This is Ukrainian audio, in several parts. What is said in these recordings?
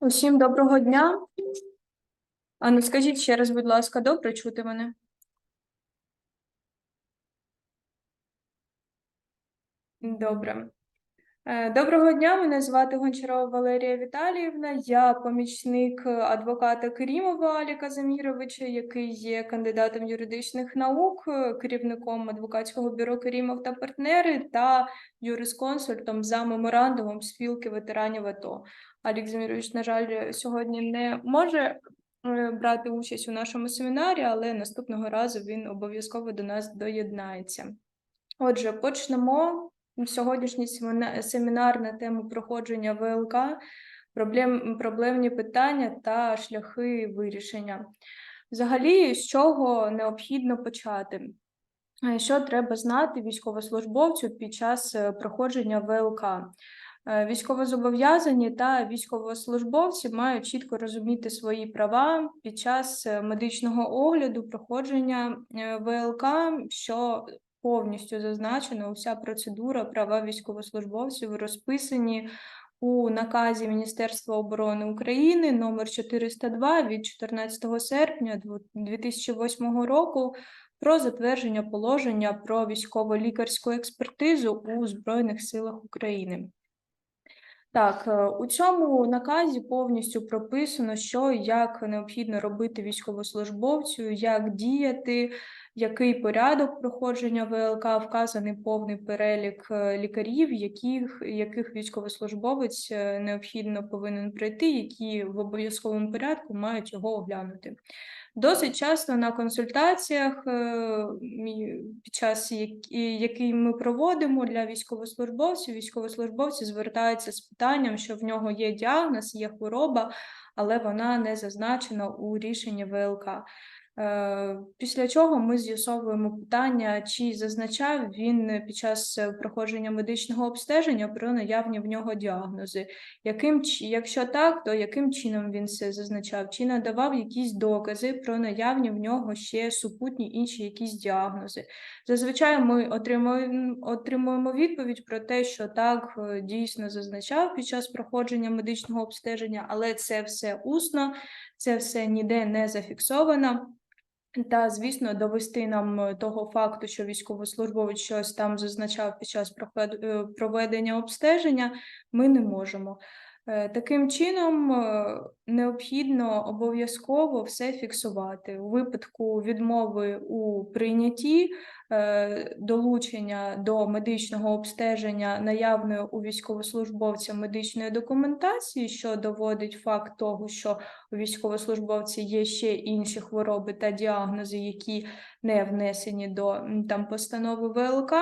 Усім доброго дня. А ну скажіть ще раз, будь ласка, добре чути мене? Добре. Е, Доброго дня, мене звати Гончарова Валерія Віталіївна. Я помічник адвоката Керімова Аліка Заміровича, який є кандидатом юридичних наук, е, керівником адвокатського бюро Керімов та партнери та юрисконсультом за меморандумом спілки ветеранів АТО. Алік Замірович, на жаль, сьогодні не може е, брати участь у нашому семінарі, але наступного разу він обов'язково до нас доєднається. Отже, почнемо сьогоднішній семінар на тему проходження ВЛК, проблем, проблемні питання та шляхи вирішення. Взагалі, з чого необхідно почати? Е, Що треба знати військовослужбовцю під час е, проходження ВЛК? Е, Військовозобов'язані та військовослужбовці мають чітко розуміти свої права під час медичного огляду, проходження ВЛК, що повністю зазначено, вся процедура права військовослужбовців розписані у наказі Міністерства оборони України номер 402 від 14 серпня 2008 року про затвердження положення про військово-лікарську експертизу у Збройних силах України. Так, е, у цьому наказі повністю прописано, що як необхідно робити військовослужбовцю, як діяти, який порядок проходження ВЛК, вказаний повний перелік е, лікарів, яких, яких військовослужбовець е, необхідно повинен пройти, які в обов'язковому порядку мають його оглянути. Досить часто на консультаціях, е, під час який ми проводимо для військовослужбовців, військовослужбовці звертаються з питанням, що в нього є діагноз, є хвороба, але вона не зазначена у рішенні ВЛК. Е, Після чого ми з'ясовуємо питання, чи зазначав він під час проходження медичного обстеження про наявні в нього діагнози. Яким, якщо так, то яким чином він це зазначав? Чи надавав якісь докази про наявні в нього ще супутні інші якісь діагнози? Зазвичай ми отримуємо, отримуємо відповідь про те, що так е, дійсно зазначав під час проходження медичного обстеження, але це все усно, це все ніде не зафіксовано. Та, звісно, довести нам е, того факту, що військовослужбовець щось там зазначав під час е, проведення обстеження, ми не можемо. Е, Таким чином, е, необхідно обов'язково все фіксувати. У випадку відмови у прийнятті, е, долучення до медичного обстеження наявної у військовослужбовця медичної документації, що доводить факт того, що у військовослужбовці є ще інші хвороби та діагнози, які не внесені до там постанови ВЛК.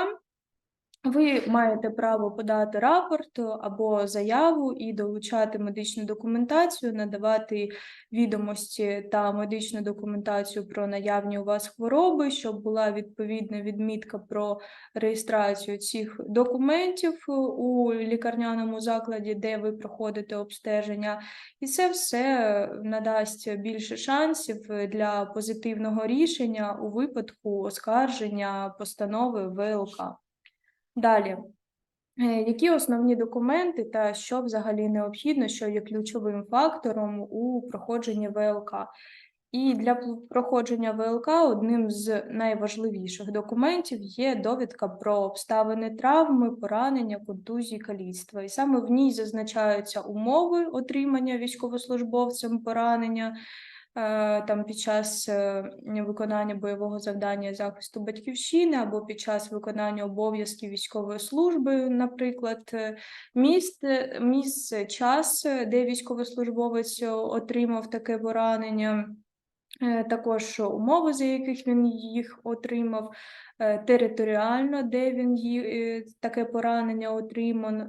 Ви маєте право подати рапорт або заяву і долучати медичну документацію, надавати відомості та медичну документацію про наявні у вас хвороби, щоб була відповідна відмітка про реєстрацію цих документів у лікарняному закладі, де ви проходите обстеження. І це все надасть більше шансів для позитивного рішення у випадку оскарження постанови ВЛК. Далі. Е, Які основні документи та що взагалі необхідно, що є ключовим фактором у проходженні ВЛК? І для проходження ВЛК одним з найважливіших документів є довідка про обставини травми, поранення, контузії, каліцтва. І саме в ній зазначаються умови отримання військовослужбовцем поранення, там під час е, виконання бойового завдання захисту батьківщини або під час виконання обов'язків військової служби, наприклад, міст, місце, час, е, де військовослужбовець е, отримав таке поранення. Е, Також умови, за яких він їх отримав, е, територіально, де він е, таке поранення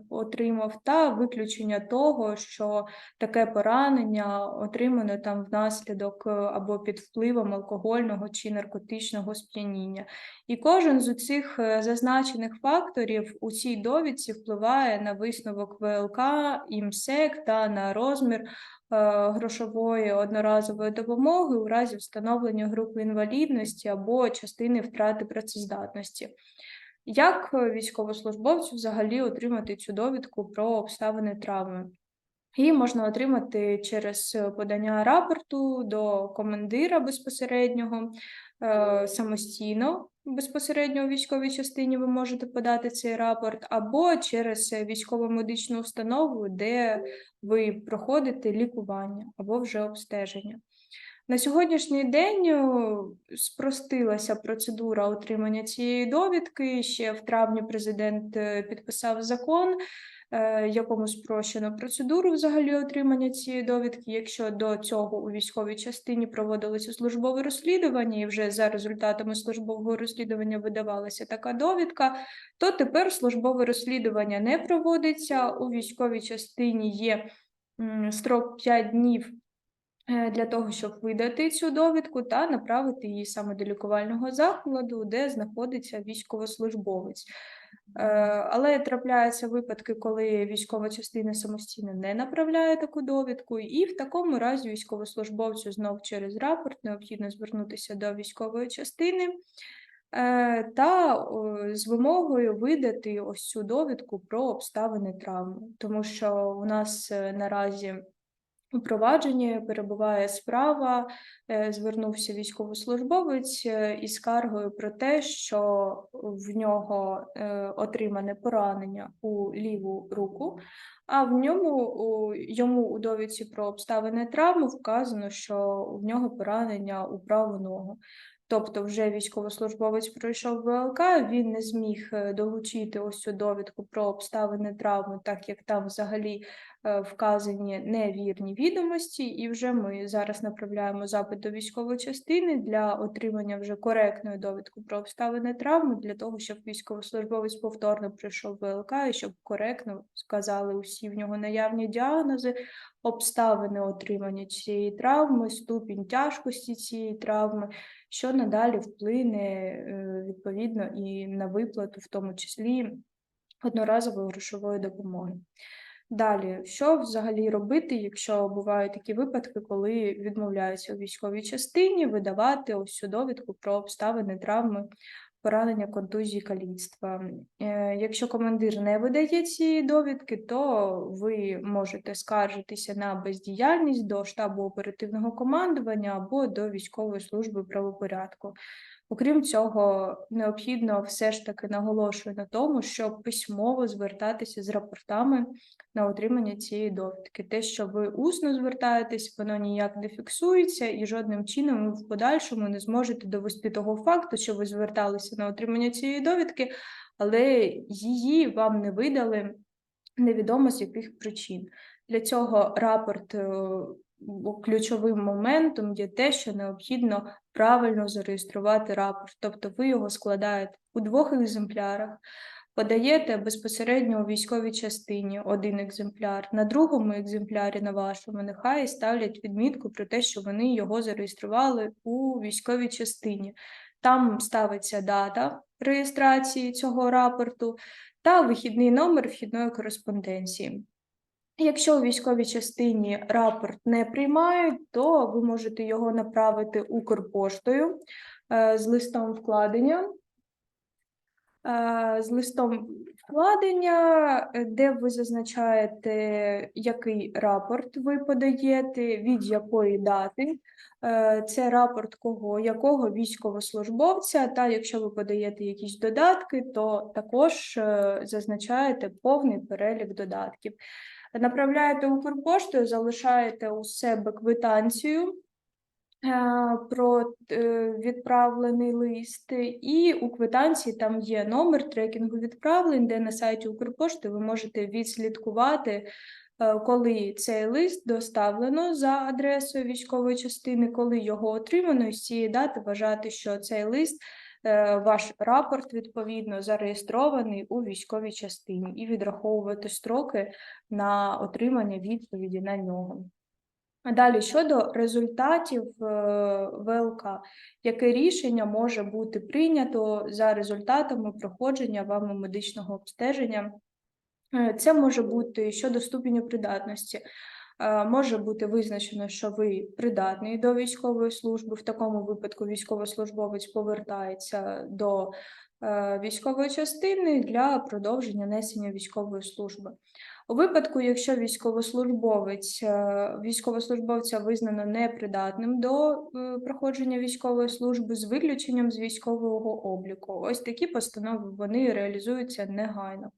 отримав, та виключення того, що таке поранення отримане там внаслідок або під впливом алкогольного чи наркотичного сп'яніння. І кожен з цих зазначених факторів у цій довідці впливає на висновок ВЛК, ІМСЕК та на розмір грошової одноразової допомоги у разі встановлення групи інвалідності або частини втрати працездатності. Як е, військовослужбовцю взагалі отримати цю довідку про обставини травми? Її можна отримати через подання рапорту до командира безпосереднього, е, самостійно безпосередньо у військовій частині ви можете подати цей рапорт, або через військово-медичну установу, де ви проходите лікування або вже обстеження. На сьогоднішній день спростилася процедура отримання цієї довідки. Ще в травні президент е, підписав закон, е, якому спрощено процедуру взагалі отримання цієї довідки. Якщо до цього у військовій частині проводилося службове розслідування, і вже за результатами службового розслідування видавалася така довідка, то тепер службове розслідування не проводиться. У військовій частині є строк 5 днів е, для того, щоб видати цю довідку та направити її саме до лікувального закладу, де знаходиться військовослужбовець. Е, Але трапляються випадки, коли військова частина самостійно не направляє таку довідку, і в такому разі військовослужбовцю знов через рапорт необхідно звернутися до військової частини е, та з вимогою видати ось цю довідку про обставини травми, тому що у нас е, наразі у провадженні перебуває справа, е, звернувся військовослужбовець е, із скаргою про те, що в нього е, отримане поранення у ліву руку, а в ньому у, йому у довідці про обставини травми вказано, що в нього поранення у праву ногу. Тобто, вже військовослужбовець пройшов ВЛК, він не зміг долучити ось цю довідку про обставини травми, так як там взагалі вказані невірні відомості, і вже ми зараз направляємо запит до військової частини для отримання вже коректної довідки про обставини травми, для того, щоб військовослужбовець повторно пройшов ВЛК і щоб коректно сказали усі в нього наявні діагнози, обставини отримання цієї травми, ступінь тяжкості цієї травми, що надалі вплине е, відповідно і на виплату, в тому числі одноразової грошової допомоги. Далі, що взагалі робити, якщо бувають такі випадки, коли відмовляються у військовій частині видавати ось цю довідку про обставини травми, поранення, контузії, каліцтва. Е, Якщо командир не видає цієї довідки, то ви можете скаржитися на бездіяльність до штабу оперативного командування або до військової служби правопорядку. Окрім цього, необхідно все ж таки наголошую на тому, щоб письмово звертатися з рапортами на отримання цієї довідки. Те, що ви усно звертаєтесь, воно ніяк не фіксується, і жодним чином ви в подальшому не зможете довести того факту, що ви зверталися на отримання цієї довідки, але її вам не видали невідомо з яких причин. Для цього рапорт е, ключовим моментом є те, що необхідно правильно зареєструвати рапорт, тобто ви його складаєте у двох екземплярах, подаєте безпосередньо у військовій частині один екземпляр, на другому екземплярі на вашому нехай ставлять відмітку про те, що вони його зареєстрували у військовій частині. Там ставиться дата реєстрації цього рапорту та вихідний номер вхідної кореспонденції. Якщо у військовій частині рапорт не приймають, то ви можете його направити Укрпоштою е, з листом вкладення. Е, З листом вкладення, е, де ви зазначаєте, який рапорт ви подаєте, від якої дати. Це рапорт кого, якого військовослужбовця, та якщо ви подаєте якісь додатки, то також зазначаєте повний перелік додатків. Направляєте Укрпоштою, залишаєте у себе квитанцію е, про е, відправлений лист, і у квитанції там є номер трекінгу відправлень, де на сайті Укрпошти ви можете відслідкувати, е, коли цей лист доставлено за адресою військової частини, коли його отримано, і з цієї дати вважати, що цей лист. Е, Ваш рапорт відповідно зареєстрований у військовій частині і відраховувати строки на отримання відповіді на нього. Далі щодо результатів е, ВЛК, яке рішення може бути прийнято за результатами проходження вами медичного обстеження? Е, Це може бути щодо ступеню придатності. Е, Може бути визначено, що ви придатний до військової служби. В такому випадку військовослужбовець повертається до е, військової частини для продовження несення військової служби. У випадку, якщо військовослужбовець е, військовослужбовця визнано непридатним до проходження військової служби з виключенням з військового обліку, ось такі постанови вони реалізуються негайно.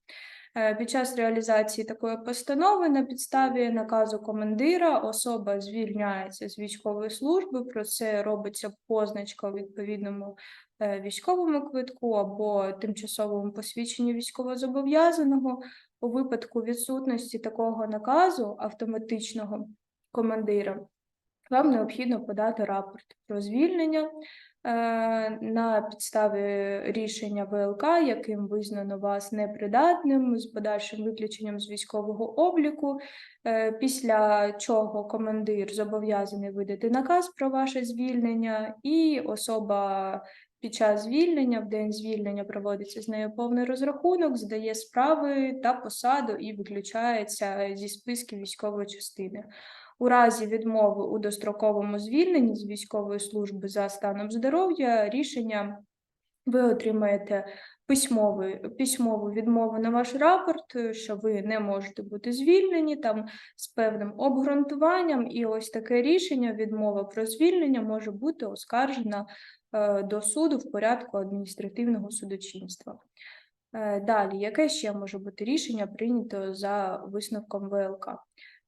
Е, Під час реалізації такої постанови на підставі наказу командира особа звільняється з військової служби. Про це робиться позначка у відповідному е, військовому квитку або тимчасовому посвідченні військовозобов'язаного. У випадку відсутності такого наказу автоматичного командира, вам необхідно подати рапорт про звільнення на підставі рішення ВЛК, яким визнано вас непридатним з подальшим виключенням з військового обліку, е, після чого командир зобов'язаний видати наказ про ваше звільнення, і особа під час звільнення, в день звільнення проводиться з нею повний розрахунок, здає справи та посаду і виключається зі списків військової частини. У разі відмови у достроковому звільненні з військової служби за станом здоров'я рішення ви отримаєте письмовий, письмову відмову на ваш рапорт, що ви не можете бути звільнені там з певним обґрунтуванням, і ось таке рішення, відмова про звільнення може бути оскаржена е, до суду в порядку адміністративного судочинства. Е, Далі, яке ще може бути рішення прийнято за висновком ВЛК?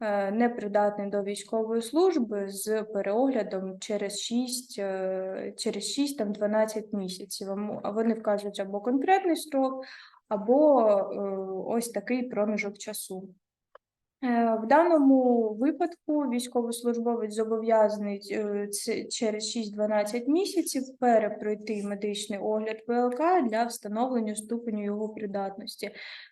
Е, Непридатний до військової служби з переоглядом через 6, е, через 6 там, 12 місяців. А вони вказують або конкретний строк, або е, ось такий проміжок часу. Е, В даному випадку військовослужбовець зобов'язаний е, через 6-12 місяців перепройти медичний огляд ВЛК для встановлення ступеню його придатності.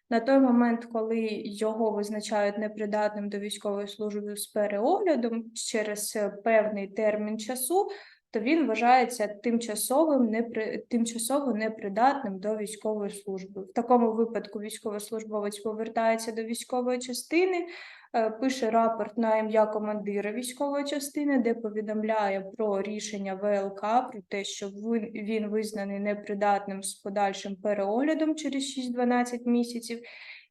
На той момент, коли його визначають непридатним до військової служби з переоглядом через певний термін часу, то він вважається тимчасовим непри... тимчасово непридатним до військової служби. В такому випадку військовослужбовець повертається до військової частини, е, пише рапорт на ім'я командира військової частини, де повідомляє про рішення ВЛК, про те, що він визнаний непридатним з подальшим переоглядом через 6-12 місяців,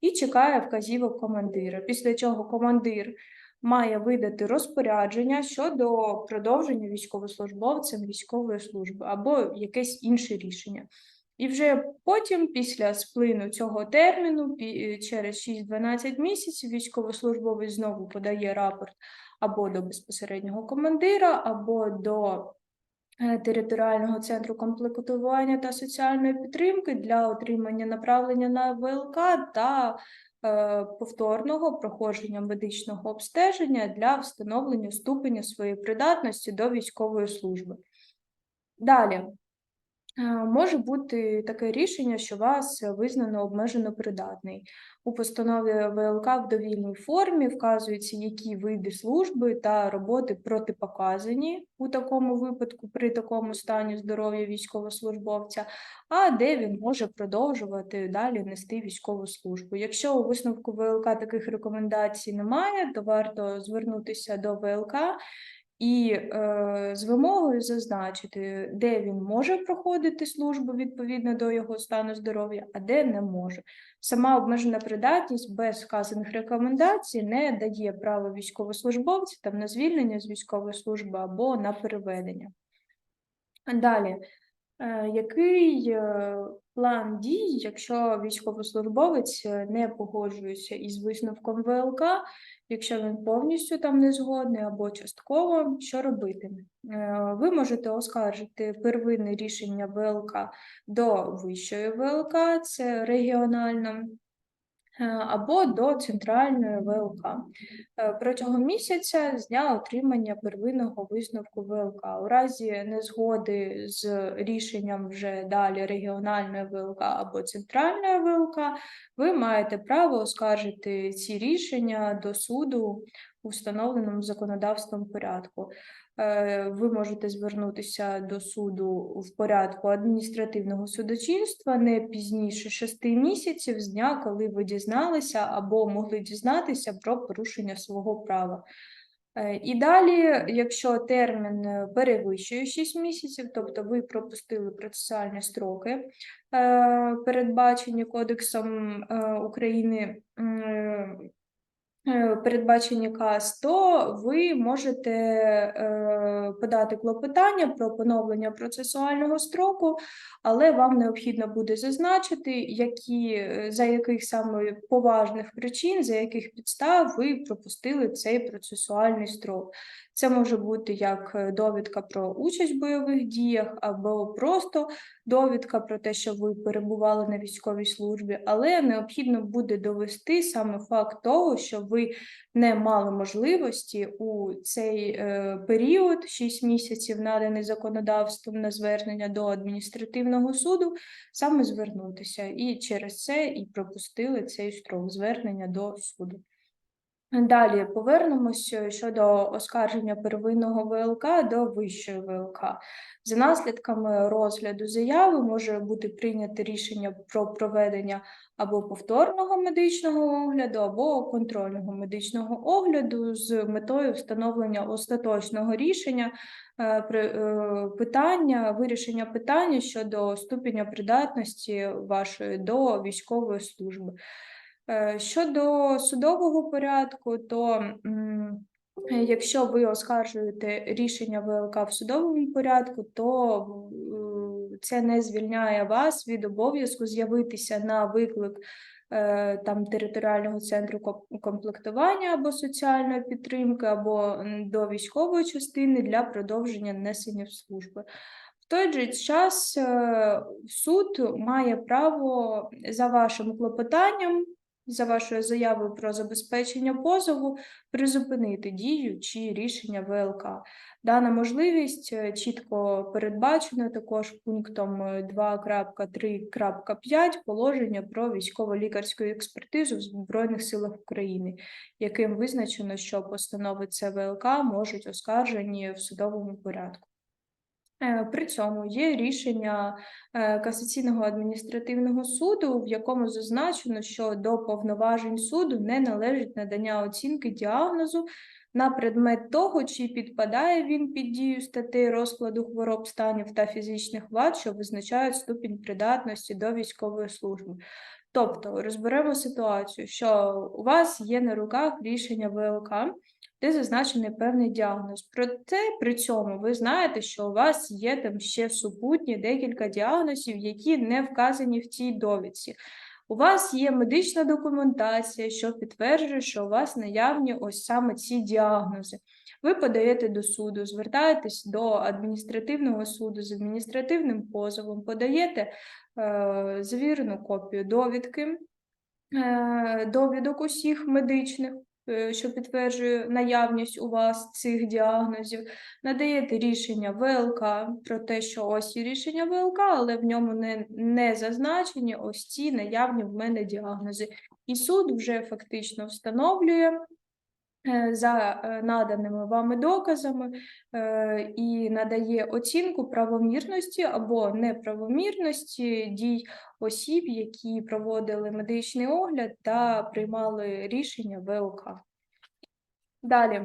і чекає вказівок командира. Після чого командир має видати розпорядження щодо продовження військовослужбовцем військової служби або якесь інше рішення. І вже потім, після сплину цього терміну, через 6-12 місяців, військовослужбовець знову подає рапорт або до безпосереднього командира, або до е, територіального центру комплектування та соціальної підтримки для отримання направлення на ВЛК та повторного проходження медичного обстеження для встановлення ступеня своєї придатності до військової служби. Далі. Е, Може бути таке рішення, що вас визнано обмежено придатний. У постанові ВЛК в довільній формі вказуються, які види служби та роботи протипоказані у такому випадку при такому стані здоров'я військовослужбовця, а де він може продовжувати далі нести військову службу. Якщо у висновку ВЛК таких рекомендацій немає, то варто звернутися до ВЛК і е, з вимогою зазначити, де він може проходити службу відповідно до його стану здоров'я, а де не може. Сама обмежена придатність без вказаних рекомендацій не дає права військовослужбовця там на звільнення з військової служби або на переведення. Далі, е, який е, план дій, якщо військовослужбовець е, не погоджується із висновком ВЛК, якщо він повністю там не згодний або частково, що робити? Е, Ви можете оскаржити первинне рішення ВЛК до вищої ВЛК, це регіональна, або до центральної ВЛК. Е, Протягом місяця з дня отримання первинного висновку ВЛК. У разі незгоди з рішенням вже далі регіональної ВЛК або центральної ВЛК, ви маєте право оскаржити ці рішення до суду у встановленому законодавством порядку. Е, Ви можете звернутися до суду в порядку адміністративного судочинства не пізніше шести місяців з дня, коли ви дізналися або могли дізнатися про порушення свого права. Е, І далі, якщо термін е, перевищує 6 місяців, тобто ви пропустили процесуальні строки, передбачені Кодексом України передбачені КАС, то ви можете е, подати клопотання про поновлення процесуального строку, але вам необхідно буде зазначити, які, е, за яких саме поважних причин, за яких підстав ви пропустили цей процесуальний строк. Це може бути як е, довідка про участь в бойових діях, або просто довідка про те, що ви перебували на військовій службі, але необхідно буде довести саме факт того, що ви не мали можливості у цей е, період, 6 місяців, наданий законодавством на звернення до адміністративного суду, саме звернутися, і через це і пропустили цей строк звернення до суду. Далі повернемося щодо оскарження первинного ВЛК до вищої ВЛК. За наслідками розгляду заяви може бути прийнято рішення про проведення або повторного медичного огляду, або контрольного медичного огляду з метою встановлення остаточного рішення е, е, питання, вирішення питання щодо ступеня придатності вашої до військової служби. Е, Щодо судового порядку, то якщо ви оскаржуєте рішення ВЛК в судовому порядку, то е, це не звільняє вас від обов'язку з'явитися на виклик е, там територіального центру комплектування або соціальної підтримки, або до військової частини для продовження несення в служби. В той же час суд має право за вашим клопотанням за вашою заявою про забезпечення позову призупинити дію чи рішення ВЛК. Дана можливість е, чітко передбачена також пунктом е, 2.3.5 положення про військово-лікарську експертизу в Збройних силах України, яким визначено, що постанови ЦВЛК можуть оскаржені в судовому порядку. Е, При цьому є рішення е, касаційного адміністративного суду, в якому зазначено, що до повноважень суду не належить надання оцінки діагнозу на предмет того, чи підпадає він під дію статей розкладу хвороб, станів та фізичних вад, що визначають ступінь придатності до військової служби. Тобто розберемо ситуацію, що у вас є на руках рішення ВЛК, де зазначений певний діагноз. Проте при цьому ви знаєте, що у вас є там ще супутні декілька діагнозів, які не вказані в цій довідці. У вас є медична документація, що підтверджує, що у вас наявні ось саме ці діагнози. Ви подаєте до суду, звертаєтесь до адміністративного суду з адміністративним позовом, подаєте е, завірену копію довідки, е, довідок усіх медичних, що підтверджує наявність у вас цих діагнозів, надаєте рішення ВЛК про те, що ось є рішення ВЛК, але в ньому не, не зазначені ось ці наявні в мене діагнози. І суд вже фактично встановлює е, за е, наданими вами доказами е, і надає оцінку правомірності або неправомірності дій осіб, які проводили медичний огляд та приймали рішення ВЛК. Далі.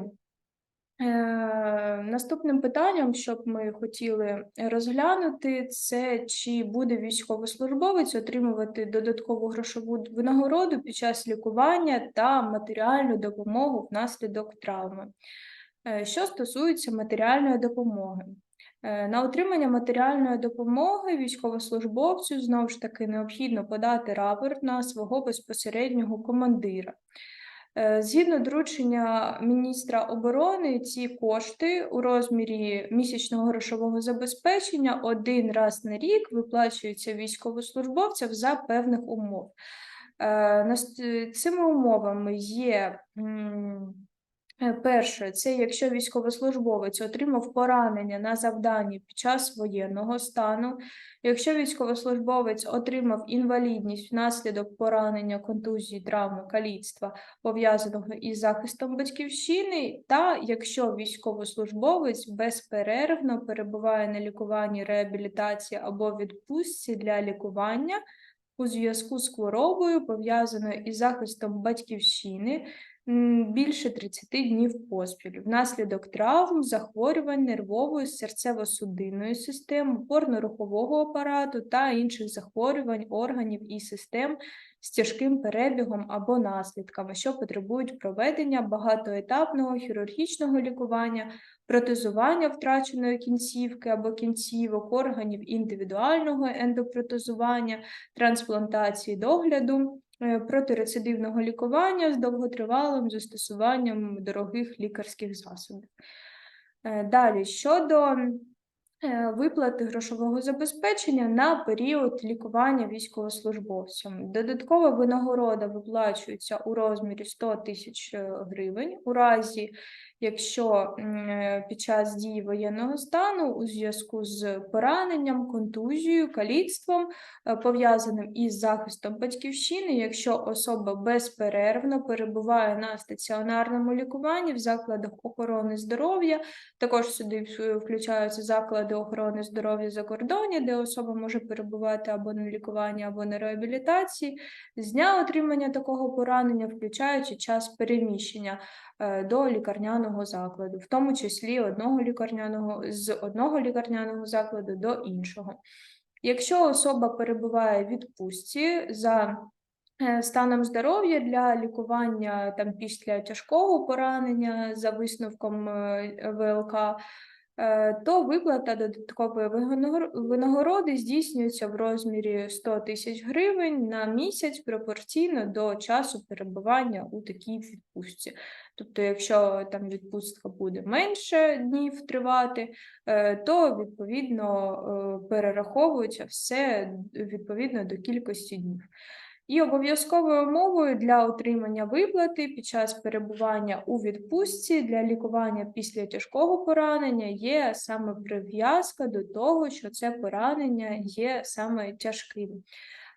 Е, Наступним питанням, що б ми хотіли розглянути, це чи буде військовослужбовець отримувати додаткову грошову винагороду під час лікування та матеріальну допомогу внаслідок травми. Е, Що стосується матеріальної допомоги. Е, На отримання матеріальної допомоги військовослужбовцю знову ж таки необхідно подати рапорт на свого безпосереднього командира. Е, Згідно доручення міністра оборони, ці кошти у розмірі місячного грошового забезпечення один раз на рік виплачуються військовослужбовцям за певних умов. Е, Цими умовами є перше, це якщо військовослужбовець отримав поранення на завданні під час воєнного стану, Якщо військовослужбовець отримав інвалідність внаслідок поранення, контузії, травми, каліцтва, пов'язаного із захистом батьківщини, та якщо військовослужбовець безперервно перебуває на лікуванні, реабілітації або відпустці для лікування у зв'язку з хворобою, пов'язаною із захистом батьківщини, більше 30 днів поспіль. Внаслідок травм, захворювань нервової, серцево-судинної системи, опорно-рухового апарату та інших захворювань органів і систем з тяжким перебігом або наслідками, що потребують проведення багатоетапного хірургічного лікування, протезування втраченої кінцівки або кінцівок, органів індивідуального ендопротезування, трансплантації догляду, протирецидивного лікування з довготривалим застосуванням дорогих лікарських засобів. Е, Далі щодо е, виплати грошового забезпечення на період лікування військовослужбовцям. Додаткова винагорода виплачується у розмірі 100 тисяч е, гривень у разі, якщо е, під час дії воєнного стану у зв'язку з пораненням, контузією, каліцтвом, е, пов'язаним із захистом батьківщини, якщо особа безперервно перебуває на стаціонарному лікуванні в закладах охорони здоров'я, також сюди включаються заклади охорони здоров'я за кордоні, де особа може перебувати або на лікуванні, або на реабілітації, з дня отримання такого поранення, включаючи час переміщення е, до лікарняного закладу, в тому числі одного лікарняного з одного лікарняного закладу до іншого. Якщо особа перебуває в відпустці за е, станом здоров'я для лікування там після тяжкого поранення за висновком е, ВЛК, то виплата додаткової винагороди здійснюється в розмірі 100 тисяч гривень на місяць пропорційно до часу перебування у такій відпустці. Тобто, якщо там відпустка буде менше днів тривати, е, то відповідно е, перераховується все відповідно до кількості днів. І обов'язковою умовою для отримання виплати під час перебування у відпустці для лікування після тяжкого поранення є саме прив'язка до того, що це поранення є саме тяжким.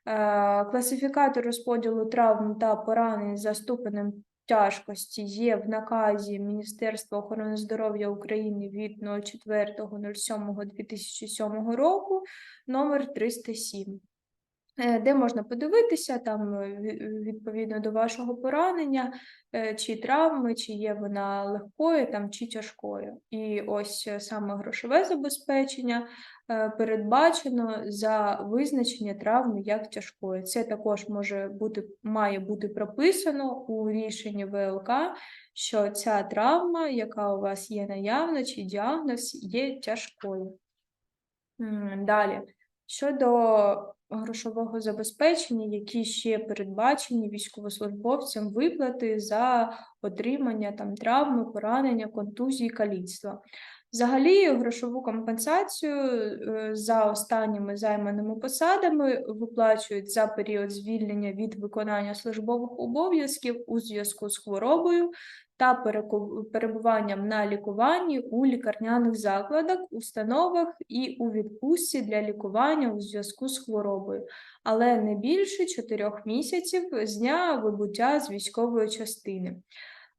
Е, Класифікатор розподілу травм та поранень за ступенем тяжкості є в наказі Міністерства охорони здоров'я України від 04.07.2007 року номер 307 е, де можна подивитися там е, відповідно до вашого поранення, е, чи травми, чи є вона легкою там, чи тяжкою. І ось е, саме грошове забезпечення е, передбачено за визначення травми як тяжкої. Це також може бути, має бути прописано у рішенні ВЛК, що ця травма, яка у вас є наявна, чи діагноз, є тяжкою. Далі. Щодо грошового забезпечення, які ще передбачені військовослужбовцям виплати за отримання там травми, поранення, контузії, каліцтва. Взагалі, грошову компенсацію е, за останніми займаними посадами виплачують за період звільнення від виконання службових обов'язків у зв'язку з хворобою та перебуванням на лікуванні у лікарняних закладах, установах і у відпустці для лікування у зв'язку з хворобою, але не більше 4 місяців з дня вибуття з військової частини.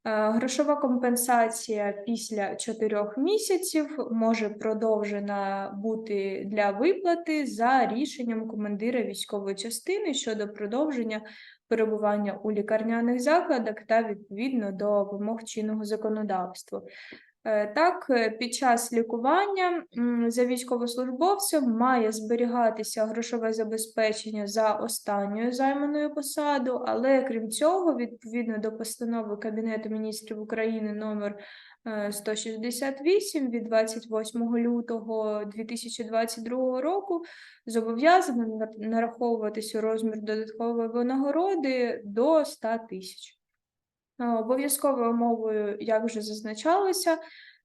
Е, Грошова компенсація після 4 місяців може продовжена бути для виплати за рішенням командира військової частини щодо продовження перебування у лікарняних закладах та відповідно до вимог чинного законодавства. Е, Так, е, під час лікування за військовослужбовцем має зберігатися грошове забезпечення за останньою займаною посаду, але крім цього, відповідно до постанови Кабінету міністрів України номер е, 168 від 28 лютого 2022 року, зобов'язано на- нараховуватися розмір додаткової винагороди до 100 тисяч. Е, Обов'язковою умовою, як вже зазначалося,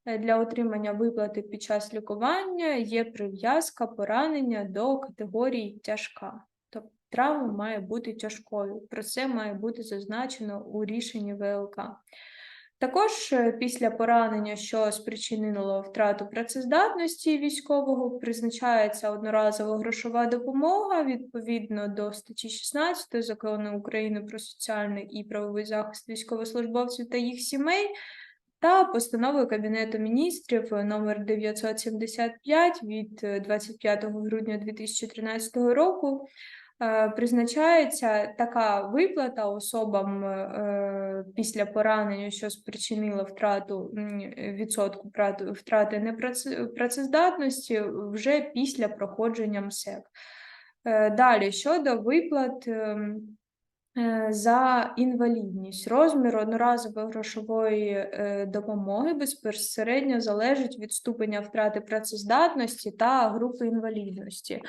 е, для отримання виплати під час лікування є прив'язка поранення до категорії тяжка. Тобто травма має бути тяжкою. Про це має бути зазначено у рішенні ВЛК. Також е, після поранення, що спричинило втрату працездатності військового, призначається одноразова грошова допомога відповідно до статті 16 Закону України про соціальний і правовий захист військовослужбовців та їх сімей та постанови Кабінету міністрів е, номер 975 від е, 25 грудня 2013 року. е, призначається така виплата особам е, після поранення, що спричинило втрату відсотку втрати- втрати непраці- працездатності вже після проходження МСЕК. Е, Далі щодо виплат. ем, е, За інвалідність розмір одноразової грошової е, допомоги безпосередньо залежить від ступеня втрати працездатності та групи інвалідності.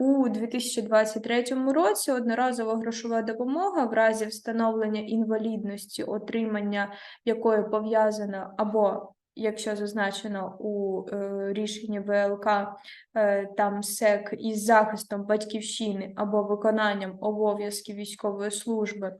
У 2023 році одноразова грошова допомога в разі встановлення інвалідності, отримання якої пов'язано або Якщо зазначено у е, рішенні ВЛК е, там СЕК із захистом батьківщини або виконанням обов'язків військової служби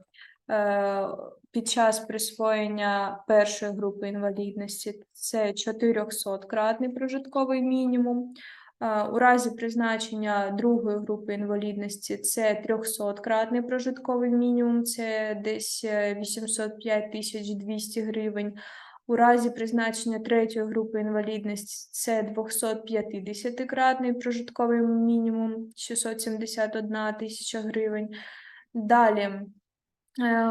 е, під час присвоєння першої групи інвалідності, це 400-кратний прожитковий мінімум. Е, У разі призначення другої групи інвалідності це 300-кратний прожитковий мінімум, це десь е, 805 тисяч 200 гривень. У разі призначення третьої групи інвалідності це 250-кратний прожитковий мінімум 671 тисяча гривень. Далі е,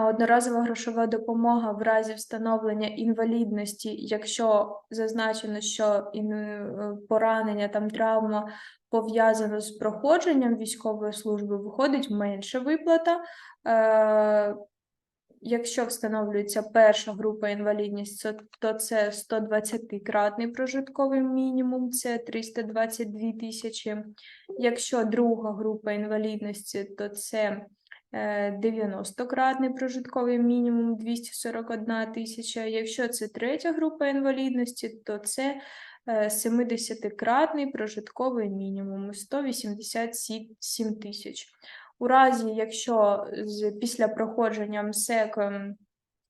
одноразова грошова допомога в разі встановлення інвалідності, якщо зазначено, що е, поранення там травма пов'язано з проходженням військової служби, виходить менша виплата. Е, Якщо встановлюється перша група інвалідність, то- це 120-кратний прожитковий мінімум, це 322 тисячі. Якщо друга група інвалідності, то це е, 90-кратний прожитковий мінімум 241 тисяча. Якщо це третя група інвалідності, то це е, 70-кратний прожитковий мінімум 187 тисяч. У разі, якщо після проходження МСЕК ем,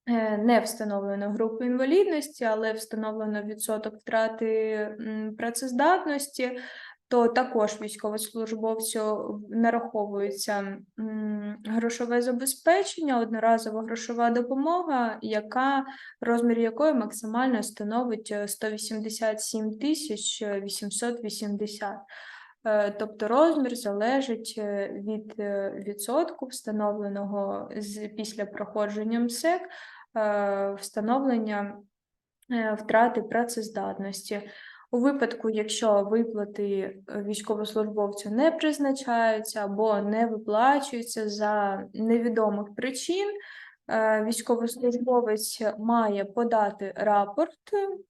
е, не встановлено групу інвалідності, але встановлено відсоток втрати працездатності, то також військовослужбовцю нараховується грошове забезпечення, одноразова грошова допомога, яка розмір якої максимально становить е, 187 тисяч е, 880. Е, Тобто розмір залежить е, від е, відсотку, встановленого з після проходження МСЕК, е, встановлення е, втрати працездатності. У випадку, якщо виплати е, військовослужбовцю не призначаються або не виплачуються за невідомих причин, е, військовослужбовець має подати рапорт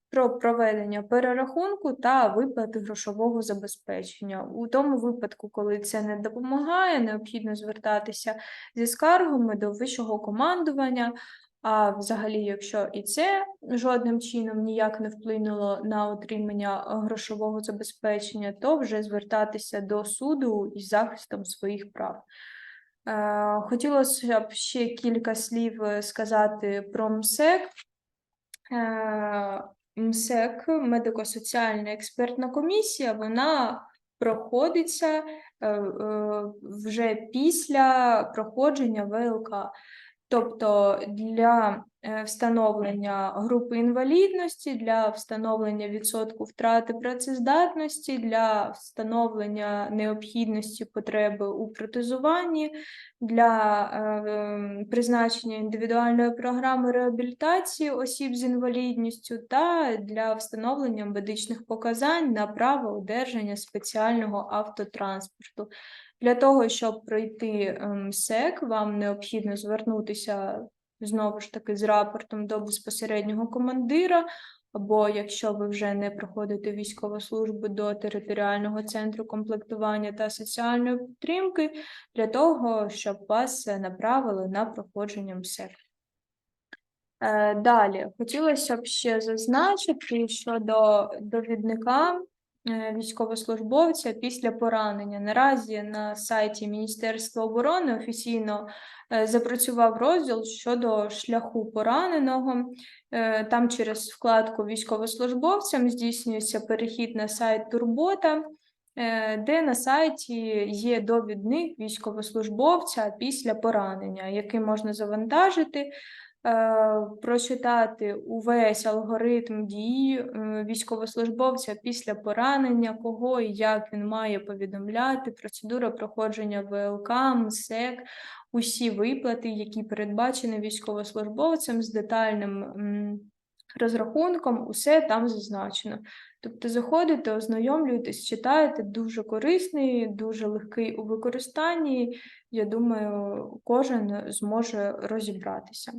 про проведення перерахунку та виплати грошового забезпечення. У тому випадку, коли це не допомагає, необхідно звертатися зі скаргами до вищого командування. А взагалі, якщо і це жодним чином ніяк не вплинуло на отримання е, грошового забезпечення, то вже звертатися до суду із захистом своїх прав. Е, Хотілося б ще кілька слів е, сказати про МСЕК. МСЕК, медико-соціальна експертна комісія, вона проходиться вже після проходження ВЛК. Тобто для е, встановлення групи інвалідності, для встановлення відсотку втрати працездатності, для встановлення необхідності потреби у протезуванні, для е, призначення індивідуальної програми реабілітації осіб з інвалідністю та для встановлення медичних показань на право одержання спеціального автотранспорту. Для того, щоб пройти ем, СЕК, вам необхідно звернутися знову ж таки з рапортом до безпосереднього командира, або якщо ви вже не проходите військову службу до територіального центру комплектування та соціальної підтримки, для того, щоб вас е, направили на проходження МСЕК. Е, Далі хотілося б ще зазначити щодо довідника військовослужбовця після поранення. Наразі на сайті Міністерства оборони офіційно е, запрацював розділ щодо шляху пораненого. Е, Там через вкладку військовослужбовцям здійснюється перехід на сайт Турбота, е, де на сайті є довідник військовослужбовця після поранення, який можна завантажити. Е, прочитати увесь алгоритм дій е, військовослужбовця після поранення, кого і як він має повідомляти, процедура проходження ВЛК, МСЕК, усі виплати, які передбачені військовослужбовцем з детальним розрахунком, усе там зазначено. Тобто заходите, ознайомлюєтесь, читаєте, дуже корисний, дуже легкий у використанні. Я думаю, кожен зможе розібратися.